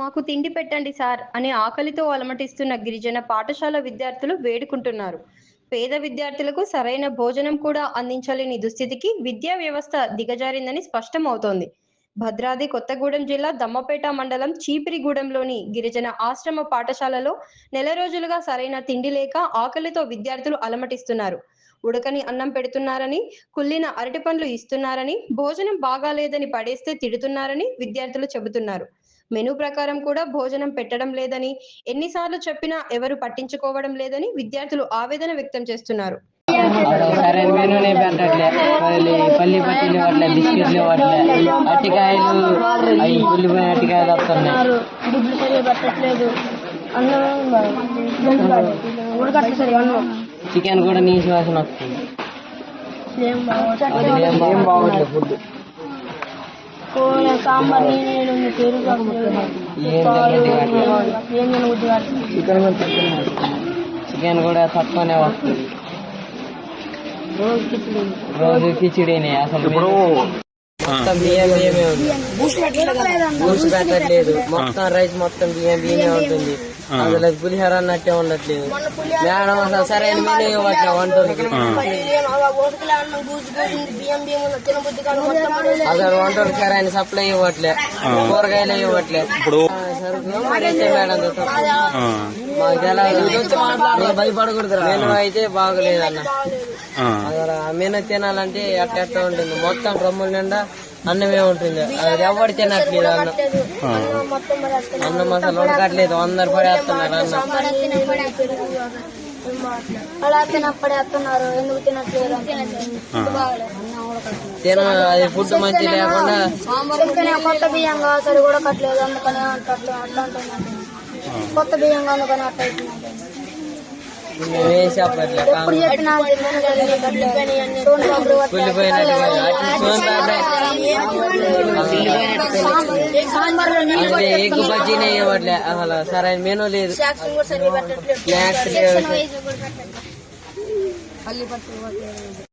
మాకు తిండి పెట్టండి సార్ అని ఆకలితో అలమటిస్తున్న గిరిజన పాఠశాల విద్యార్థులు వేడుకుంటున్నారు. పేద విద్యార్థులకు సరైన భోజనం కూడా అందించలేని దుస్థితికి విద్యా వ్యవస్థ దిగజారిందని స్పష్టమవుతోంది. భద్రాద్రి కొత్తగూడెం జిల్లా దమ్మపేట మండలం చీపిరిగూడెంలోని గిరిజన ఆశ్రమ పాఠశాలలో నెల రోజులుగా సరైన తిండి లేక ఆకలితో విద్యార్థులు అలమటిస్తున్నారు. ఉడకని అన్నం పెడుతున్నారని కుళ్ళిన అరటి పండ్లు ఇస్తున్నారని భోజనం బాగాలేదని పడేస్తే తిడుతున్నారని విద్యార్థులు చెబుతున్నారు. మెనూ ప్రకారం కూడా భోజనం పెట్టడం లేదని ఎన్నిసార్లు చెప్పినా ఎవరు పట్టించుకోవడం లేదని విద్యార్థులు ఆవేదన వ్యక్తం చేస్తున్నారు. సరైన మెనూనే పెట్టట్లే పల్లి పల్లి పట్టీలు ఇవ్వట్లే బిస్కెట్లు ఇవ్వట్లే అట్టికాయలు అవి కుళ్ళిపోయిన అట్టికాయలు వస్తున్నాయి. గుడ్లు సరిగా పెట్టట్లేదు. అన్నం ఉడకట్ల సరిగా అన్నం చికెన్ కూడా నీసి వాసన వస్తుంది. ఏం ఏం బాగోట్లేదు ఫుడ్. కూర సాంబార్ నేను పెరుగు ఏం చికెన్ కూడా తక్కువనే వస్తుంది. రోజు కిచిడీనే అసలు మొత్తం బియ్యం బియ్యమే ఉంది బూసి పెట్టట్లేదు మొత్తం రైస్ మొత్తం బియ్యం బియ్యమే ఉంటుంది. అసలు అది పులిహోర అన్నట్టే ఉండట్లేదు. మేడం అసలు సరైన మెనూ ఇవ్వట్లే మొత్తం అసలు వంటలు సరైన సప్లై ఇవ్వట్లే. కూరగాయలు ఇవ్వట్లే. ఇప్పుడు అయితే మేడం. మాకు తెలవదు. భయపడకూడదు మెనూ అయితే బాగలేదు అన్న అసలు ఆ మెనూ తినాలంటే ఎట్ట ఉంటుంది మొత్తం డ్రమ్ముల నిండా అన్నమే ఉంటుంది. అది ఎవరు తినట్లేదు అన్నం. మొత్తం మరి అసలు అన్నం అసలు ఉడకట్లేదు అందరు పడేస్తున్నారు అన్నం. అలా తినప్పుడే వస్తున్నారు ఎందుకు తినట్లేదు తిన అది ఫుడ్ మంచి లేకుండా కొత్త బియ్యం సరి కూడా కట్టలేదు. అందుకని అట్లా అట్లా కొత్త బియ్యం అందుకని అట్లా అంటే ఎగ్ బజ్జీనే ఇవ్వట్లే అసలు సరైన మెనూ లేదు. స్నాక్స్ పల్లి పట్టు